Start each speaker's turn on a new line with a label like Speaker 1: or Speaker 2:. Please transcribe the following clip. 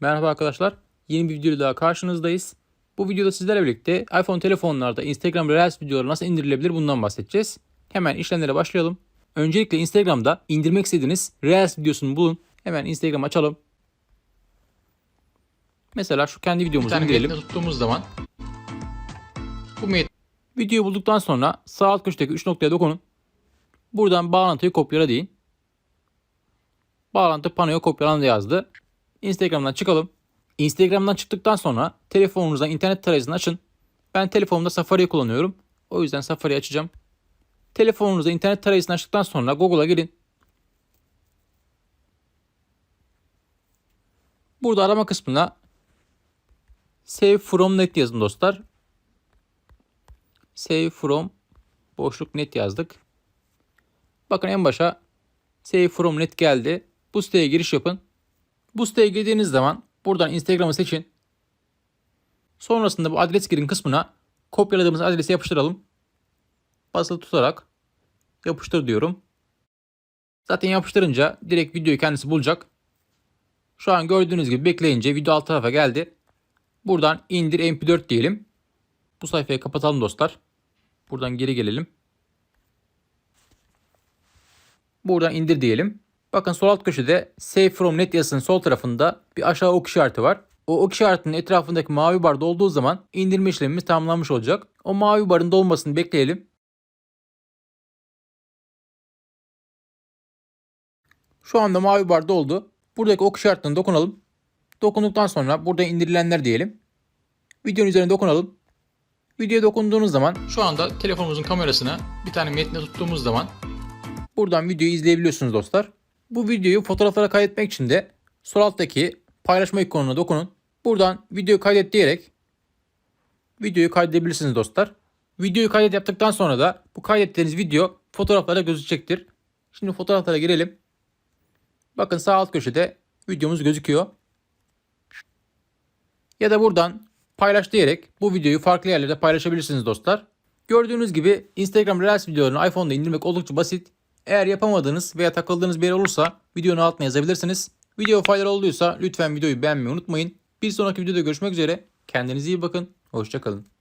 Speaker 1: Merhaba arkadaşlar. Yeni bir videoyla daha karşınızdayız. Bu videoda sizlerle birlikte iPhone telefonlarda Instagram Reels videoları nasıl indirilebilir bundan bahsedeceğiz. Hemen işlemlere başlayalım. Öncelikle Instagram'da indirmek istediğiniz Reels videosunu bulun. Hemen Instagram açalım. Mesela şu kendi
Speaker 2: Bir
Speaker 1: videomuzu
Speaker 2: tane
Speaker 1: indirelim.
Speaker 2: tuttuğumuz zaman bu met
Speaker 1: Videoyu bulduktan sonra sağ alt köşedeki 3 noktaya dokunun. Buradan bağlantıyı kopyala deyin. Bağlantı panoya kopyalandı yazdı. Instagram'dan çıkalım. Instagram'dan çıktıktan sonra telefonunuzdan internet tarayıcısını açın. Ben telefonumda Safari'yi kullanıyorum. O yüzden Safari'yi açacağım. Telefonunuzda internet tarayıcısını açtıktan sonra Google'a girin. Burada arama kısmına Save from net yazın dostlar. Save from boşluk net yazdık. Bakın en başa Save from net geldi. Bu siteye giriş yapın. Bu siteye girdiğiniz zaman buradan Instagram'ı seçin. Sonrasında bu adres girin kısmına kopyaladığımız adresi yapıştıralım. Basılı tutarak yapıştır diyorum. Zaten yapıştırınca direkt videoyu kendisi bulacak. Şu an gördüğünüz gibi bekleyince video alt tarafa geldi. Buradan indir mp4 diyelim. Bu sayfayı kapatalım dostlar. Buradan geri gelelim. Buradan indir diyelim. Bakın sol alt köşede Save from Net yazısının sol tarafında bir aşağı ok işareti var. O ok işaretinin etrafındaki mavi bar dolduğu zaman indirme işlemimiz tamamlanmış olacak. O mavi barın dolmasını bekleyelim. Şu anda mavi bar doldu. Buradaki ok işaretine dokunalım. Dokunduktan sonra burada indirilenler diyelim. Videonun üzerine dokunalım. Videoya dokunduğunuz zaman
Speaker 2: şu anda telefonumuzun kamerasına bir tane metni tuttuğumuz zaman
Speaker 1: buradan videoyu izleyebiliyorsunuz dostlar. Bu videoyu fotoğraflara kaydetmek için de sol alttaki paylaşma ikonuna dokunun. Buradan videoyu kaydet diyerek videoyu kaydedebilirsiniz dostlar. Videoyu kaydet yaptıktan sonra da bu kaydettiğiniz video fotoğraflara gözükecektir. Şimdi fotoğraflara girelim. Bakın sağ alt köşede videomuz gözüküyor. Ya da buradan paylaş diyerek bu videoyu farklı yerlerde paylaşabilirsiniz dostlar. Gördüğünüz gibi Instagram Reels videolarını iPhone'da indirmek oldukça basit. Eğer yapamadığınız veya takıldığınız bir yer olursa videonun altına yazabilirsiniz. Video faydalı olduysa lütfen videoyu beğenmeyi unutmayın. Bir sonraki videoda görüşmek üzere. Kendinize iyi bakın. Hoşçakalın.